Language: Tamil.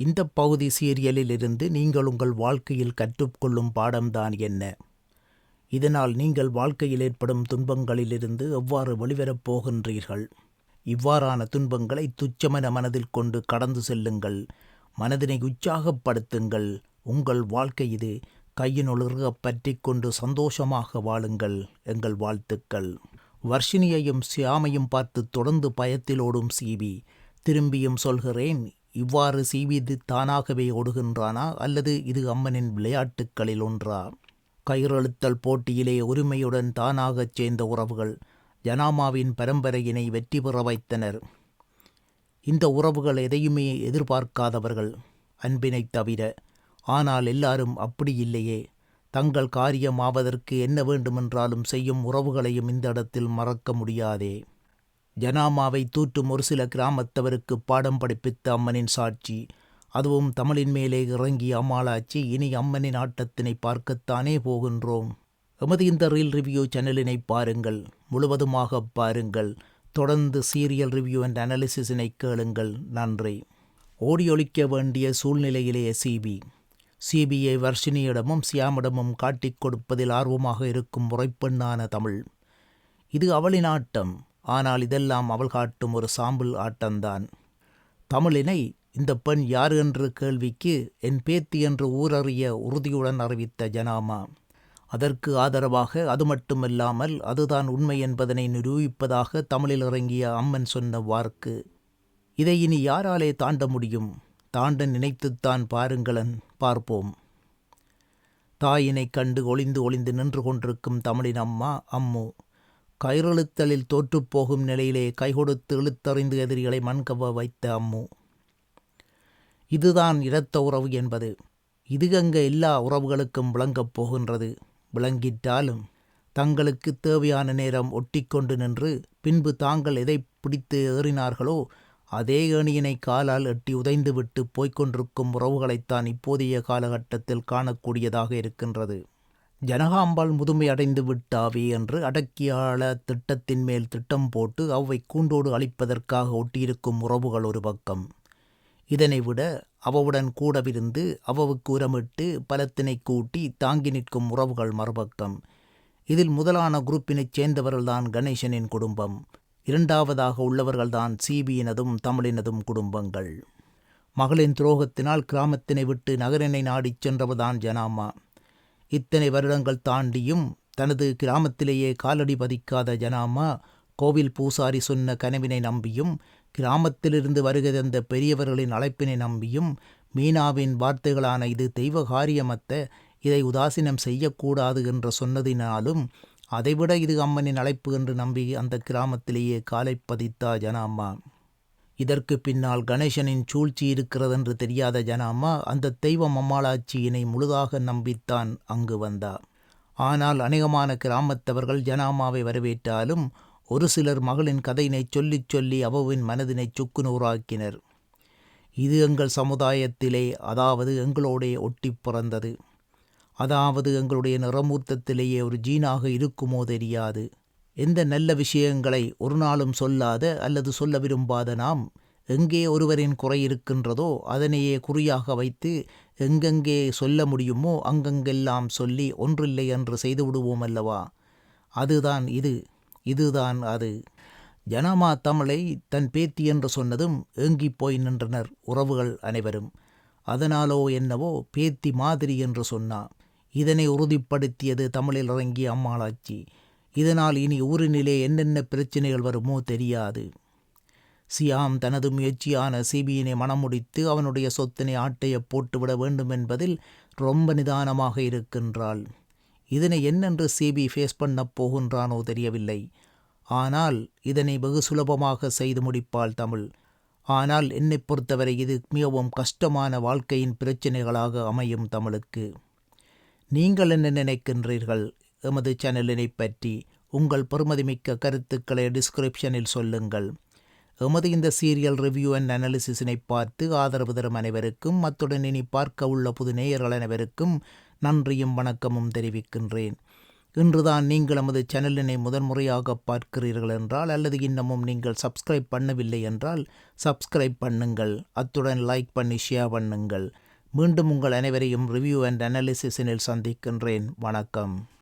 இந்த பகுதி சீரியலில் இருந்து நீங்கள் உங்கள் வாழ்க்கையில் கற்றுக்கொள்ளும் பாடம்தான் என்ன? இதனால் நீங்கள் வாழ்க்கையில் ஏற்படும் துன்பங்களிலிருந்து எவ்வாறு வெளிவரப் போகின்றீர்கள்? இவ்வாறான துன்பங்களை துச்சமென மனதில் கொண்டு கடந்து செல்லுங்கள். மனதினை உற்சாகப்படுத்துங்கள். உங்கள் வாழ்க்கை இது கையினுளிர்க பற்றி கொண்டு சந்தோஷமாக வாழுங்கள். எங்கள் வாழ்த்துக்கள். வர்ஷினியையும் சியாமையும் பார்த்து தொடர்ந்து பயத்தில் ஓடும் சிபி திரும்பியும் சொல்கிறேன் இவ்வாறு சீவிது தானாகவே ஓடுகின்றானா? அல்லது இது அம்மனின் விளையாட்டுக்களில் ஒன்றா? கயிறழுத்தல் போட்டியிலே உரிமையுடன் தானாகச் சேர்ந்த உறவுகள் ஜனாமாவின் பரம்பரையினை வெற்றி பெற வைத்தனர். இந்த உறவுகள் எதையுமே எதிர்பார்க்காதவர்கள் அன்பினைத் தவிர. ஆனால் எல்லாரும் அப்படி இல்லையே. தங்கள் காரியம் ஆவதற்கு என்ன வேண்டுமென்றாலும் செய்யும் உறவுகளையும் இந்த இடத்தில் மறக்க முடியாதே. ஜனாமாவை தூற்றும் ஒரு சில கிராமத்தவருக்கு பாடம் படிப்பித்த அம்மனின் சாட்சி. அதுவும் தமிழின் மேலே இறங்கி அம்மாளாச்சி இனி அம்மனின் ஆட்டத்தினை பார்க்கத்தானே போகின்றோம். எமது இந்த ரீல் ரிவ்யூ சேனலினை பாருங்கள். முழுவதுமாக பாருங்கள். தொடர்ந்து சீரியல் ரிவ்யூ அண்ட் அனாலிசிஸினை கேளுங்கள். நன்றி. ஓடியொழிக்க வேண்டிய சூழ்நிலையிலேயே சிபி சிபிஐ வர்ஷினியிடமும் சியாமிடமும் காட்டிக் கொடுப்பதில் ஆர்வமாக இருக்கும் முறைப்பெண்ணான தமிழ். இது அவளின் ஆட்டம். ஆனால் இதெல்லாம் அவள் காட்டும் ஒரு சாம்பிள் ஆட்டம்தான் தமிழினை இந்த பெண் யார் என்ற கேள்விக்கு என் பேத்தி என்று ஊரறிய உறுதியுடன் அறிவித்த ஜனாமா. அதற்கு ஆதரவாக அது மட்டுமல்லாமல் அதுதான் உண்மை என்பதனை நிரூபிப்பதாக தமிழில் இறங்கிய அம்மன் சொன்ன வார்க்கு. இதை இனி யாராலே தாண்ட முடியும்? தாண்ட நினைத்துத்தான் பாருங்களன் பார்ப்போம். தாயினை கண்டு ஒளிந்து ஒளிந்து நின்று கொண்டிருக்கும் தமிழின் அம்மா அம்மு. கயிறெழுத்தலில் தோற்றுப்போகும் நிலையிலே கைகொடுத்து இழுத்தறிந்து எதிரிகளை மண்கவ வைத்த அம்மு. இதுதான் இரத்த உறவு என்பது. இது அங்க எல்லா உறவுகளுக்கும் விளங்கப் போகின்றது. விளங்கிட்டாலும் தங்களுக்கு தேவையான நேரம் ஒட்டிக்கொண்டு நின்று பின்பு தாங்கள் எதை பிடித்து ஏறினார்களோ அதே ஏணியினை காலால் எட்டி உதைந்துவிட்டு போய்க் கொண்டிருக்கும் உறவுகளைத்தான் இப்போதைய காலகட்டத்தில் காணக்கூடியதாக இருக்கின்றது. ஜனகாம்பாள் முதுமை அடைந்து விட்டாவே என்று அடக்கியாள திட்டத்தின் மேல் திட்டம் போட்டு அவை கூண்டோடு அழிப்பதற்காக ஒட்டியிருக்கும் உறவுகள் ஒரு பக்கம். இதனை விட அவவுடன் கூடவிருந்து அவவுக்கு உரமிட்டு பலத்தினை கூட்டி தாங்கி நிற்கும் உறவுகள் மறுபக்கம். இதில் முதலான குரூப்பினைச் சேர்ந்தவர்கள்தான் கணேசனின் குடும்பம். இரண்டாவதாக உள்ளவர்கள்தான் சிபியினதும் தமிழினதும் குடும்பங்கள். மகளின் துரோகத்தினால் கிராமத்தினை விட்டு நகரினை நாடிச் சென்றவர்தான் ஜனாமா. இத்தனை வருடங்கள் தாண்டியும் தனது கிராமத்திலேயே காலடி பதிக்காத ஜனாமா கோவில் பூசாரி சொன்ன கனவினை நம்பியும் கிராமத்திலிருந்து வருகை தந்த பெரியவர்களின் அழைப்பினை நம்பியும் மீனாவின் வார்த்தைகளான இது தெய்வ காரியமத்த இதை உதாசீனம் செய்யக்கூடாது என்று சொன்னதினாலும் அதைவிட இது அம்மனின் அழைப்பு என்று நம்பி அந்த கிராமத்திலேயே காலை பதித்தா ஜனாம்மா இதற்கு பின்னால் கணேசனின் சூழ்ச்சி இருக்கிறதென்று தெரியாத ஜனாமா அந்த தெய்வம் அம்மாளாச்சியினை முழுதாக நம்பித்தான் அங்கு வந்தா ஆனால் அநேகமான கிராமத்தவர்கள் ஜனாமாவை வரவேற்றாலும் ஒரு சிலர் மகளின் கதையினை சொல்லிச் சொல்லி அவவின் மனதினை சுக்குநூறாக்கினர். இது எங்கள் சமுதாயத்திலே அதாவது எங்களோடே ஒட்டி பிறந்தது. அதாவது எங்களுடைய நிறமூர்த்தத்திலேயே ஒரு ஜீனாக இருக்குமோ தெரியாது. எந்த நல்ல விஷயங்களை ஒரு நாளும் சொல்லாத அல்லது சொல்ல விரும்பாத நாம் எங்கே ஒருவரின் குறை இருக்கின்றதோ அதனையே குறியாக வைத்து எங்கெங்கே சொல்ல முடியுமோ அங்கங்கெல்லாம் சொல்லி ஒன்றில்லை என்று செய்து விடுவோம் அல்லவா? அதுதான் இது. இதுதான் அது. ஜனமா தமிழை தன் பேத்தி என்று சொன்னதும் ஏங்கி போய் நின்றனர் உறவுகள் அனைவரும். அதனாலோ என்னவோ பேத்தி மாதிரி என்று சொன்னா. இதனை உறுதிப்படுத்தியது தமிழில் இறங்கிய அம்மாளாச்சி. இதனால் இனி ஊரினிலே என்னென்ன பிரச்சனைகள் வருமோ தெரியாது. சியாம் தனது முயற்சியான சிபியினை மணமுடித்து அவனுடைய சொத்தினை ஆட்டைய போட்டுவிட வேண்டும் என்பதில் ரொம்ப நிதானமாக இருக்கின்றாள். இதனை என்னென்று சிபி ஃபேஸ் பண்ணப் போகின்றானோ தெரியவில்லை. ஆனால் இதனை வெகு சுலபமாக செய்து முடிப்பாள் தமிழ். ஆனால் என்னை பொறுத்தவரை இது மிகவும் கஷ்டமான வாழ்க்கையின் பிரச்சனைகளாக அமையும் தமிழுக்கு. நீங்கள் என்ன நினைக்கின்றீர்கள்? எமது சேனலினை பற்றி உங்கள் பெருமதிமிக்க கருத்துக்களை டிஸ்கிரிப்ஷனில் சொல்லுங்கள். எமது இந்த சீரியல் ரிவ்யூ அண்ட் அனாலிசிஸினை பார்த்து ஆதரவு தரும் அனைவருக்கும் அத்துடன் இனி பார்க்க உள்ள புது நேயர்கள் அனைவருக்கும் நன்றியும் வணக்கமும் தெரிவிக்கின்றேன். இன்றுதான் நீங்கள் நமது சேனலினை முதன்முறையாக பார்க்கிறீர்கள் என்றால் அல்லது இன்னமும் நீங்கள் சப்ஸ்கிரைப் பண்ணவில்லை என்றால் சப்ஸ்கிரைப் பண்ணுங்கள். அத்துடன் லைக் பண்ணி ஷேர் பண்ணுங்கள். மீண்டும் உங்கள் அனைவரையும் ரிவ்யூ அண்ட் அனாலிசிஸினில் சந்திக்கின்றேன். வணக்கம்.